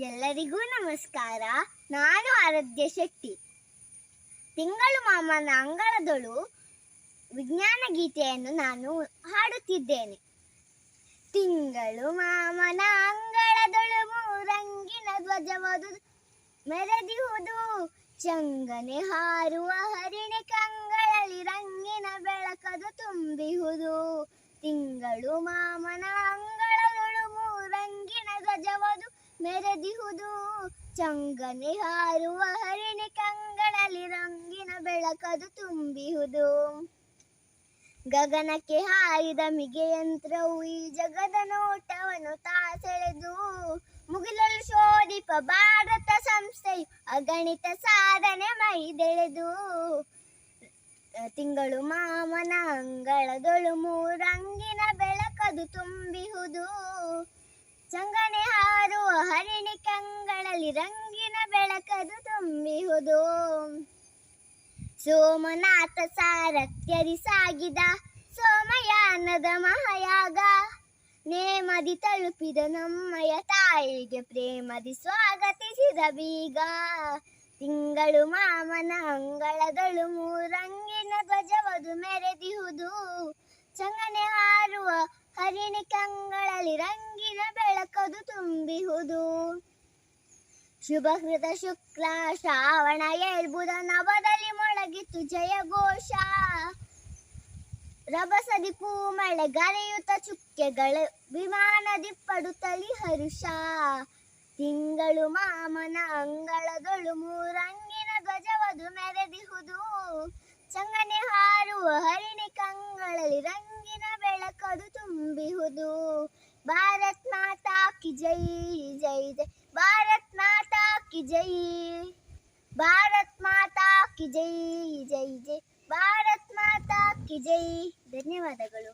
ಎಲ್ಲರಿಗೂ ನಮಸ್ಕಾರ. ನಾನು ಆರಾಧ್ಯ ಶೆಟ್ಟಿ. ತಿಂಗಳು ಮಾಮನ ಅಂಗಳದಳು ವಿಜ್ಞಾನ ಗೀತೆಯನ್ನು ನಾನು ಹಾಡುತ್ತಿದ್ದೇನೆ. ತಿಂಗಳು ಮಾಮನ ಅಂಗಳದಳು ಮೂರಂಗಿನ ಧ್ವಜವದು ಮೆರೆದಿಹುದು. ಚಂಗನೆ ಹಾರುವ ಹರಿಣೆ ಕಂಗಳಲ್ಲಿ ರಂಗಿನ ಬೆಳಕದು ತುಂಬಿಹುದು. ತಿಂಗಳು ಮಾಮನ ಮೆರೆದಿಹುದು ಚಂಗನೆ ಹಾರುವ ಹರಿಣಿ ಕಂಗಳಲ್ಲಿ ರಂಗಿನ ಬೆಳಕದು ತುಂಬಿಹುದು ಗಗನಕ್ಕೆ ಹಾರಿದ ಮಿಗೆಯಂತ್ರವು ಈ ಜಗದ ನೋಟವನ್ನು ತಾಸೆಳೆದು ಮುಗಿಲಲು ಶೋಧಿಪ ಭಾರತ ಸಂಸ್ಥೆಯು ಅಗಣಿತ ಸಾಧನೆ ಮೈದೆಳೆದು. ತಿಂಗಳು ಮಾಮನ ಅಂಗಳದೊಳು ಮೂರಂಗಿನ ಬೆಳಕದು ತುಂಬಿಹುದು ಚಂಗನೆ ಹಾರುವ ಹರಿಣಿ ಕಂಗಳಲ್ಲಿ ರಂಗಿನ ಬೆಳಕದು ತುಂಬಿಹುದು. ಸೋಮನಾಥ ಸಾರಥ್ಯರಿ ಸಾಗಿದ ಸೋಮಯಾನದ ಮಹಾಯಾಗ. ನೇಮದಿ ತಲುಪಿದ ನಮ್ಮಯ ತಾಯಿಗೆ ಪ್ರೇಮದಿ ಸ್ವಾಗತಿಸಿದ ಬೀಗ. ತಿಂಗಳು ಮಾಮನ ಅಂಗಳದಳು ಮೂರಂಗಿನ ಧ್ವಜವದು ಮೆರೆದಿಹುದು. ಚಂಗನೆ ಹಾರುವ ಹರಿಣಿ ರಂಗಿನ ಬೆಳಕದು ತುಂಬಿಹುದು? ಶುಭಕೃತ ಶುಕ್ಲ, ಶ್ರಾವಣ ಏಳ್ಬುದ ನವದಲ್ಲಿ ಮೊಳಗಿತ್ತು ಜಯ ಘೋಷ. ರಭಸದಿ ಪೂಮಳೆ ಗರೆಯುತ್ತ ಚುಕ್ಕೆಗಳು ವಿಮಾನದಿ ಪಡುತ್ತಲಿ ಹರುಷ. ತಿಂಗಳು ಮಾಮನ ಅಂಗಳದೊಳು ಮೂರಂಗಿನ ಧ್ವಜವದು ಮೆರೆದಿಹುದು. ಚಂಗನೆ ಹಾರುವ ಹರಿಣಿ ಕಂಗಳಲ್ಲಿ ರಂಗಿನ ಬೆಳಕದು ತುಂಬಿಹುದು. ಭಾರತ್ ಮಾತಾ ಕಿ ಜೈ ಜೈ ಜೈ ಭಾರತ್ ಮಾತಾ ಕಿ ಜೈ ಭಾರತ್ ಮಾತಾ ಕಿ ಜೈ ಜೈ ಜೈ ಭಾರತ್ ಮಾತಾ ಕಿ ಜೈ ಧನ್ಯವಾದಗಳು